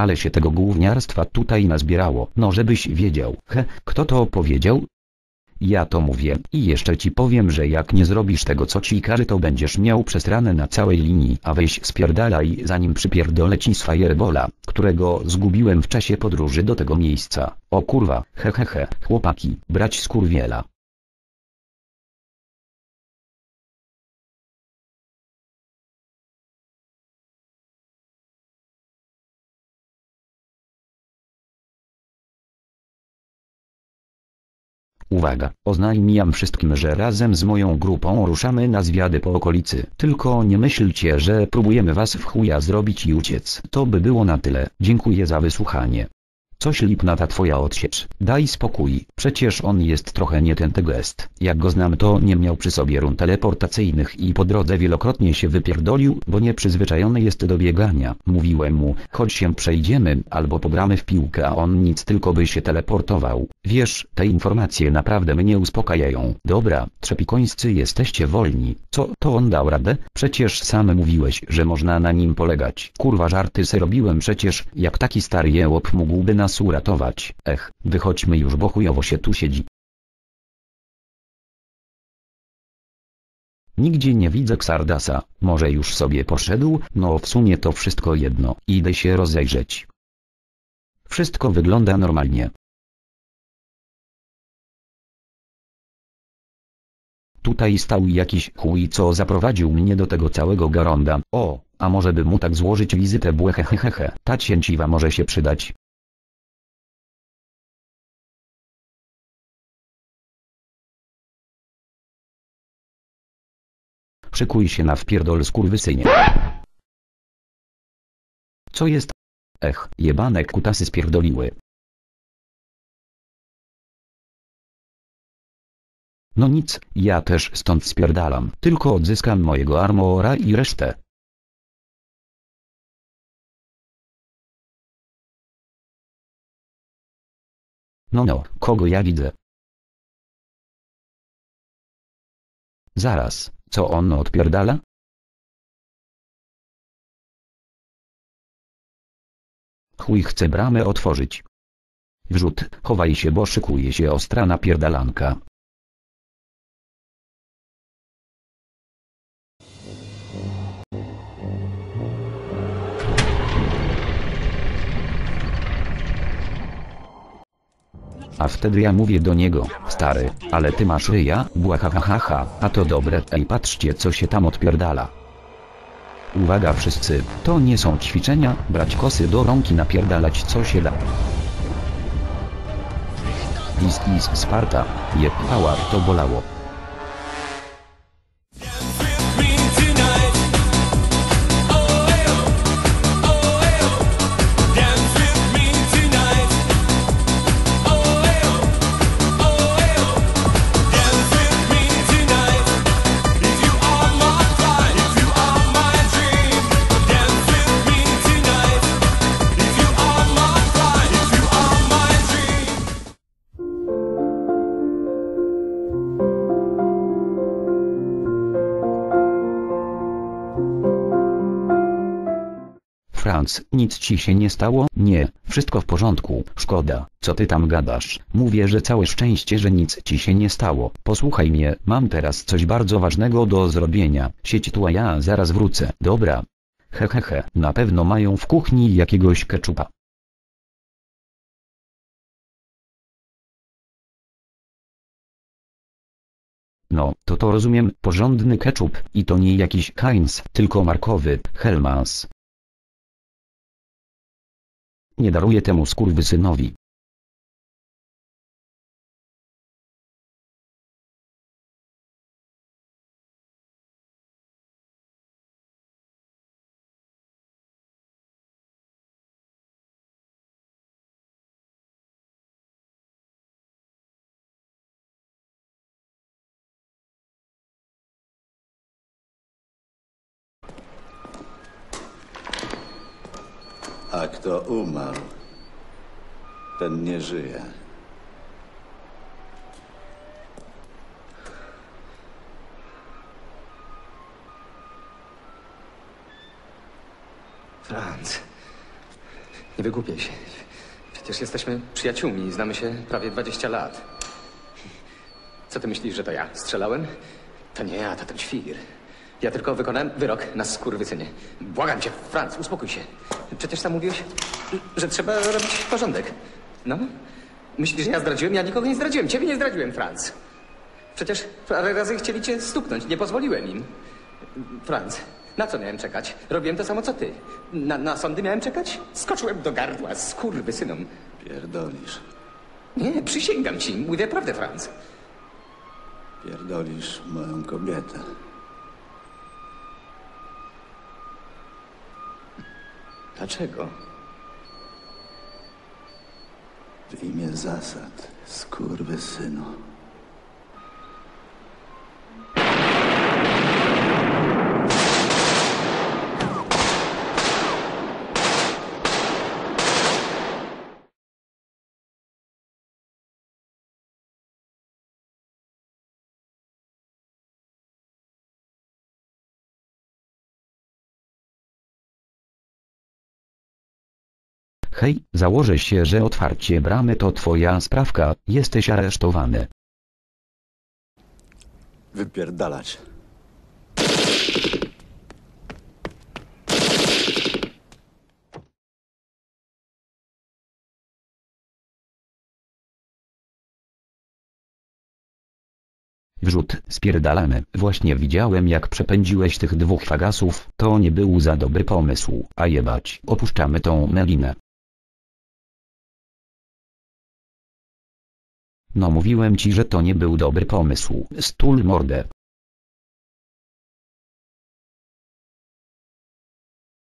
ale się tego gówniarstwa tutaj nazbierało. No żebyś wiedział. He, kto to powiedział? Ja to mówię i jeszcze ci powiem, że jak nie zrobisz tego co ci każe to będziesz miał przestranę na całej linii, a weź spierdalaj zanim przypierdolę ci z firebola, którego zgubiłem w czasie podróży do tego miejsca. O kurwa, hehehe, chłopaki, brać skurwiela. Uwaga, oznajmiam wszystkim, że razem z moją grupą ruszamy na zwiady po okolicy. Tylko nie myślcie, że próbujemy was w chuja zrobić i uciec. To by było na tyle. Dziękuję za wysłuchanie. Coś lipna ta twoja odsiecz. Daj spokój, przecież on jest trochę nie ten gest. Jak go znam to nie miał przy sobie run teleportacyjnych i po drodze wielokrotnie się wypierdolił, bo nieprzyzwyczajony jest do biegania. Mówiłem mu, chodź się przejdziemy, albo pogramy w piłkę a on nic tylko by się teleportował. Wiesz, te informacje naprawdę mnie uspokajają. Dobra, trzepikońscy jesteście wolni. Co, to on dał radę? Przecież sam mówiłeś, że można na nim polegać. Kurwa żarty se robiłem przecież, jak taki stary jełop mógłby nas uratować. Ech, wychodźmy już bo chujowo się tu siedzi. Nigdzie nie widzę Xardasa, może już sobie poszedł, no w sumie to wszystko jedno, idę się rozejrzeć. Wszystko wygląda normalnie. Tutaj stał jakiś chuj co zaprowadził mnie do tego całego garonda. O, a może by mu tak złożyć wizytę błehehehehe. Ta cięciwa może się przydać. Szykuj się na wpierdol skurwysynie. Co jest? Ech, jebane kutasy spierdoliły. No nic, ja też stąd spierdalam, tylko odzyskam mojego armora i resztę. No no, kogo ja widzę? Zaraz, co on odpierdala? Chuj chce bramę otworzyć. Wrzut, chowaj się bo szykuje się ostra napierdalanka. A wtedy ja mówię do niego, stary, ale ty masz ryja, błahahaha, a to dobre, ej patrzcie co się tam odpierdala. Uwaga wszyscy, to nie są ćwiczenia, brać kosy do rąk i napierdalać co się da. Is is Sparta, jeb power to bolało. Franz, nic ci się nie stało? Nie, wszystko w porządku, szkoda, co ty tam gadasz? Mówię, że całe szczęście, że nic ci się nie stało. Posłuchaj mnie, mam teraz coś bardzo ważnego do zrobienia. Siedź tu a ja zaraz wrócę. Dobra. Hehehe, na pewno mają w kuchni jakiegoś keczupa. No, to to rozumiem, porządny keczup, i to nie jakiś Heinz, tylko markowy, Hellmans. Nie daruję temu skurwysynowi. A kto umarł, ten nie żyje. Franz. Nie wygłupiaj się. Przecież jesteśmy przyjaciółmi i znamy się prawie 20 lat. Co ty myślisz, że to ja strzelałem? To nie ja, to ten świr. Ja tylko wykonałem wyrok na skurwysynie. Błagam cię, Franz, uspokój się. Przecież sam mówiłeś, że trzeba robić porządek. No? Myślisz, że ja zdradziłem? Ja nikogo nie zdradziłem. Ciebie nie zdradziłem, Franz. Przecież parę razy chcieli cię stuknąć. Nie pozwoliłem im. Franz, na co miałem czekać? Robiłem to samo co ty. Na, na sądy miałem czekać? Skoczyłem do gardła, skurwysynom. Pierdolisz. Nie, przysięgam ci. Mówię prawdę, Franz. Pierdolisz moją kobietę. Dlaczego? W imię zasad, skurwysynu. Hej, założę się, że otwarcie bramy to twoja sprawka, jesteś aresztowany. Wypierdalać. Wrzut, spierdalamy. Właśnie widziałem jak przepędziłeś tych dwóch fagasów, to nie był za dobry pomysł, a jebać, opuszczamy tą melinę. No mówiłem ci, że to nie był dobry pomysł, stul mordę.